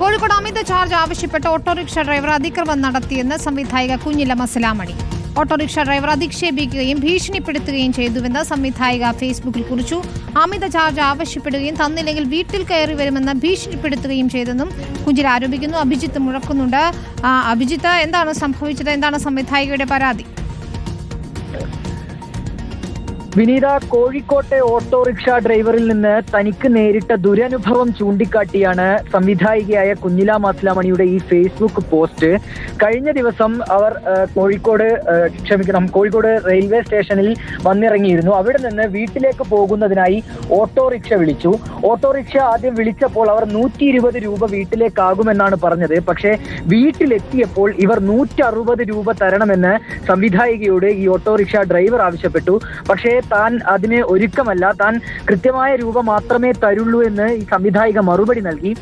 കോഴിക്കോട് അമിത ചാർജ് ആവശ്യപ്പെട്ട് autorickshaw driver അതിക്രമം നടത്തിയെന്ന് സംവിധായിക കുഞ്ഞില മസലാമണി ഓട്ടോറിക്ഷ ഡ്രൈവർ അധിക്ഷേപിക്കുകയും ഭീഷണിപ്പെടുത്തുകയും ചെയ്തുവെന്ന് സംവിധായിക ഫേസ്ബുക്കിൽ കുറിച്ചു. അമിത ചാർജ് ആവശ്യപ്പെടുകയും തന്നില്ലെങ്കിൽ വീട്ടിൽ കയറി വരുമെന്ന് ഭീഷണിപ്പെടുത്തുകയും ചെയ്തെന്നും കുഞ്ചിൽ ആരോപിക്കുന്നു. അഭിജിത്ത് മുഴക്കുന്നുണ്ട്. അഭിജിത്ത് എന്താണ് സംഭവിച്ചത്? എന്താണ് സംവിധായികയുടെ പരാതി? വിനീത കോഴിക്കോട്ടെ ഓട്ടോറിക്ഷ ഡ്രൈവറിൽ നിന്ന് തനിക്ക് നേരിട്ട ദുരനുഭവം ചൂണ്ടിക്കാട്ടിയാണ് സംവിധായികയായ കുഞ്ഞില മാസ്ലാമണിയുടെ ഈ ഫേസ്ബുക്ക് പോസ്റ്റ് കഴിഞ്ഞ ദിവസം അവർ കോഴിക്കോട് ക്ഷമിക്കണം കോഴിക്കോട് റെയിൽവേ സ്റ്റേഷനിൽ വന്നിറങ്ങിയിരുന്നു. അവിടെ നിന്ന് വീട്ടിലേക്ക് പോകുന്നതിനായി ഓട്ടോറിക്ഷ വിളിച്ചു. ഓട്ടോറിക്ഷ ആദ്യം വിളിച്ചപ്പോൾ അവർ നൂറ്റി ഇരുപത് രൂപ വീട്ടിലേക്കാകുമെന്നാണ് പറഞ്ഞത്. പക്ഷേ വീട്ടിലെത്തിയപ്പോൾ ഇവർ നൂറ്റി അറുപത് രൂപ തരണമെന്ന് സംവിധായികയോട് ഈ ഓട്ടോറിക്ഷ ഡ്രൈവർ ആവശ്യപ്പെട്ടു. പക്ഷേ താൻ അതിന് ഒരുക്കമല്ല താൻ കൃത്യമായ രൂപ മാത്രമേ തരുള്ളൂ എന്ന് ഈ സംവിധായിക മറുപടി നൽകി.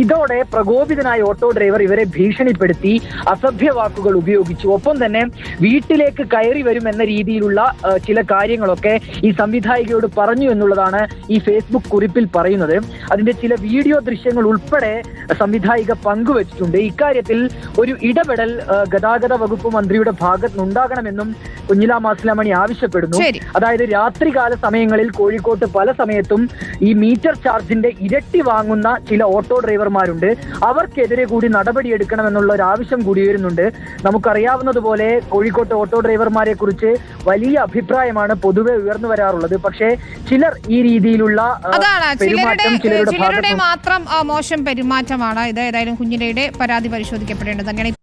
ഇതോടെ പ്രകോപിതനായ ഓട്ടോ ഡ്രൈവർ ഇവരെ ഭീഷണിപ്പെടുത്തി അസഭ്യ വാക്കുകൾ ഉപയോഗിച്ചു. ഒപ്പം തന്നെ വീട്ടിലേക്ക് കയറി വരും എന്ന രീതിയിലുള്ള ചില കാര്യങ്ങളൊക്കെ ഈ സംവിധായികയോട് പറഞ്ഞു എന്നുള്ളതാണ് ഈ ഫേസ്ബുക്ക് കുറിപ്പിൽ പറയുന്നത്. അതിന്റെ ചില വീഡിയോ ദൃശ്യങ്ങൾ ഉൾപ്പെടെ സംവിധായിക പങ്കുവച്ചിട്ടുണ്ട്. ഇക്കാര്യത്തിൽ ഒരു ഇടപെടൽ ഗതാഗത വകുപ്പ് മന്ത്രിയുടെ ഭാഗത്ത് നിന്നുണ്ടാകണമെന്നും കുഞ്ഞില മാസ്ലാമണി ആവശ്യപ്പെടുന്നു. അതായത് രാത്രികാല സമയങ്ങളിൽ കോഴിക്കോട്ട് പല സമയത്തും ഈ മീറ്റർ ചാർജിന്റെ ഇരട്ടി വാങ്ങുന്ന ചില ഓട്ടോ ഡ്രൈവർമാരുണ്ട്. അവർക്കെതിരെ കൂടി നടപടിയെടുക്കണമെന്നുള്ള ഒരു ആവശ്യം കൂടി വരുന്നുണ്ട് നമുക്കറിയാവുന്നതുപോലെ കോഴിക്കോട്ട് ഓട്ടോ ഡ്രൈവർമാരെ കുറിച്ച് വലിയ അഭിപ്രായമാണ് പൊതുവെ ഉയർന്നു വരാറുള്ളത്. പക്ഷേ ചിലർ ഈ രീതിയിലുള്ള ചിലരുടെ മാത്രം മോശം പെരുമാറ്റമാണ് ഇത് ഏതായാലും കുഞ്ഞിലയുടെ പരാതി പരിശോധിക്കപ്പെടേണ്ടത്. തന്നെയാണ്